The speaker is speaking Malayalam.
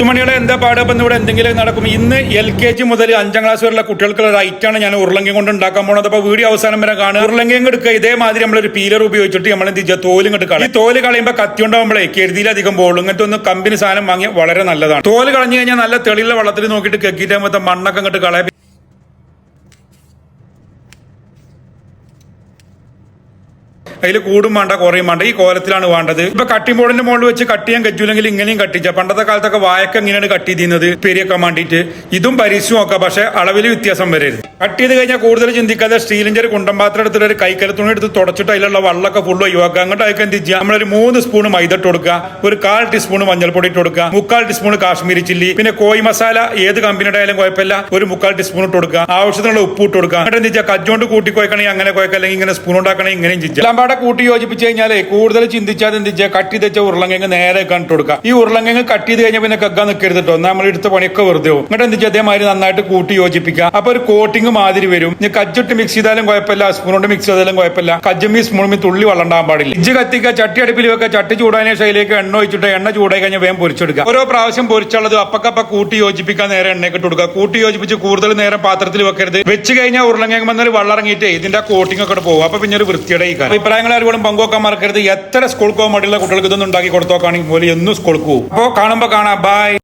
മുത്തുമണികളെ എന്താ പാടപ്പം ഇവിടെ എന്തെങ്കിലും നടക്കും. ഇന്ന് എൽ കെ ജി മുതൽ അഞ്ചാം ക്ലാസ് വരെയുള്ള കുട്ടികൾക്കുള്ള റൈറ്റാണ് ഞാൻ ഉരുളങ്കയും കൊണ്ട് ഉണ്ടാക്കാൻ പോണത്. അപ്പൊ വീഡിയോ അവസാനം വരെ കാണുക. ഉരുളങ്കയും എടുക്കുക. ഇതേമാതിരി നമ്മളൊരു പീലർ ഉപയോഗിച്ചിട്ട് നമ്മൾ എന്ത് ചെയ്യുക? തോലും ഇങ്ങോട്ട് കളയും. ഈ തോൽ കളയുമ്പോൾ കത്തി ഉണ്ടാകുമ്പോഴേ കരുതിയിലധികം പോകുള്ളൂ ഇങ്ങനത്തെ ഒന്ന് കമ്പനി സാധനം വാങ്ങിയ വളരെ നല്ലതാണ്. തോൽ കളഞ്ഞു കഴിഞ്ഞാൽ നല്ല തെളിയുള്ള വെള്ളത്തിൽ നോക്കിയിട്ട് കെക്കിയിട്ട് മണ്ണൊക്കെ ഇങ്ങോട്ട് കളയാം. അതിൽ കൂടും വേണ്ട കുറയും വേണ്ട. ഈ കോലത്തിലാണ് വേണ്ടത്. ഇപ്പൊ കട്ടിംഗ് ബോർഡിന്റെ മുകളിൽ വെച്ച് കട്ട് ചെയ്യാൻ ഇങ്ങനെയും കട്ടിച്ച പണ്ടത്തെ കാലത്തൊക്കെ വായക്ക ഇങ്ങനെയാണ് കട്ട് ചെയ്തിരുന്നത്? പെരിയൊക്കെ വേണ്ടിയിട്ട് ഇതും പരിശു ഒക്കെ പക്ഷെ അളവിൽ വ്യത്യാസം വരരുത്. കട്ട് ചെയ്ത് കഴിഞ്ഞാൽ കൂടുതൽ ചിന്തിക്കാതെ സ്റ്റീലിന്റെ ഒരു കുണ്ടം പാത്രം എടുത്തിട്ട് ഒരു കൈക്കല തുണി എടുത്ത് തുടച്ചിട്ട് അതിലുള്ള വെള്ളമൊക്കെ ഫുള്ള് ഒഴിവാക്കുക. അങ്ങോട്ട് അയക്കാൻ ചെയ്യുക? നമ്മളൊരു മൂന്ന് സ്പൂൺ മൈദ ഇട്ട് കൊടുക്കുക. ഒരു കാൽ ടീസ്പൂൺ മഞ്ഞൾപ്പൊടി ഇട്ട് കൊടുക്കുക. മുക്കാൽ ടീസ്പൂൺ കാശ്മീരി ചില്ലി. പിന്നെ കോഴി മസാല ഏത് കമ്പനിയുടെ ആയാലും കുഴപ്പമില്ല. ഒരു മുക്കാൽ ടീസ്പൂൺ ഇട്ട് കൊടുക്കുക. ആവശ്യത്തിനുള്ള ഉപ്പ് ഇട്ട് കൊടുക്കുക. എന്നിട്ട് എന്ത് കജ്ജോണ്ട് കൂട്ടി കുഴക്കണമെങ്കിൽ അങ്ങനെ കുഴക്കുക അല്ലെങ്കിൽ ഇങ്ങനെ സ്പൂൺ ഉണ്ടാക്കണമെങ്കിൽ ഇങ്ങനെയും എല്ലാം പാടെ കൂട്ടി യോജിപ്പിച്ച് കഴിഞ്ഞാലേ കൂടുതൽ ചിന്തിച്ചാൽ എന്ത് കട്ടി ചെയ്ത് വെച്ച ഉരുളങ്കങ്ങ് നേരെ കണ്ടിട്ട് കൊടുക്കുക. ഈ ഉരുളങ്ങ കട്ട് ചെയ്ത് കഴിഞ്ഞാൽ പിന്നെ കഗ്ഗാൻ നിൽക്കരുത് കേട്ടോ നമ്മൾ എടുത്ത പണിയൊക്കെ വെറുതെ പോകും. എന്നിട്ട് എന്ത് ചെയ്യാ? അതേമാതിരി നന്നായിട്ട് കൂട്ടി യോജിപ്പിക്കുക. അപ്പൊ ഒരു കോട്ടിങ് മാതിരി വരും. ഇനി കജ്ജിട്ട് മിക്സ് ചെയ്താലും കുഴപ്പമില്ല. സ്പൂൺ കൊണ്ട് മിക്സ് ചെയ്താലും കുഴപ്പമില്ല. കജ്ജമി സ്പൂണുമി തുള്ളി വളണ്ടാൻ പാടില്ല. ഇജ്ജ് കത്തിക്കുക ചട്ടി അടുപ്പിൽ വെക്കുക ചട്ടി ചൂടാനേ ശൈലിയൊക്കെ എണ്ണ ഒഴിച്ചിട്ട് എണ്ണ ചൂടായി കഴിഞ്ഞാൽ വേഗം പൊരിച്ചെടുക്കുക. ഓരോ പ്രാവശ്യം പൊരിച്ചുള്ളത് അപ്പക്കപ്പ കൂട്ടി യോജിപ്പിക്കാൻ നേരെ എണ്ണയൊക്കെ കൊടുക്കുക. കൂട്ടി യോജിപ്പിച്ച് കൂടുതൽ നേരം പാത്രത്തിൽ വെക്കരുത്. വെച്ച് കഴിഞ്ഞാൽ ഉരുളങ്ങ വന്നൊരു വെള്ളം ഇറങ്ങിയിട്ട് ഇതിന്റെ കോട്ടിംഗ് ഒക്കെ പോകും. അപ്പൊ പിന്നെ ഒരു വൃത്തിയുടെ ഈ കാര്യം. അഭിപ്രായങ്ങൾ ആരോടും പങ്കുവെക്കാൻ മറക്കരുത്. എത്ര സ്കൂൾ പോകാൻ മടിയുള്ള കുട്ടികൾക്ക് ഇതൊന്നും ഉണ്ടാക്കി കൊടുത്തോക്കാണെങ്കിൽ പോലും എന്നും സ്കൂൾക്ക് പോകും. അപ്പോൾ കാണുമ്പോൾ കാണാം. ബൈ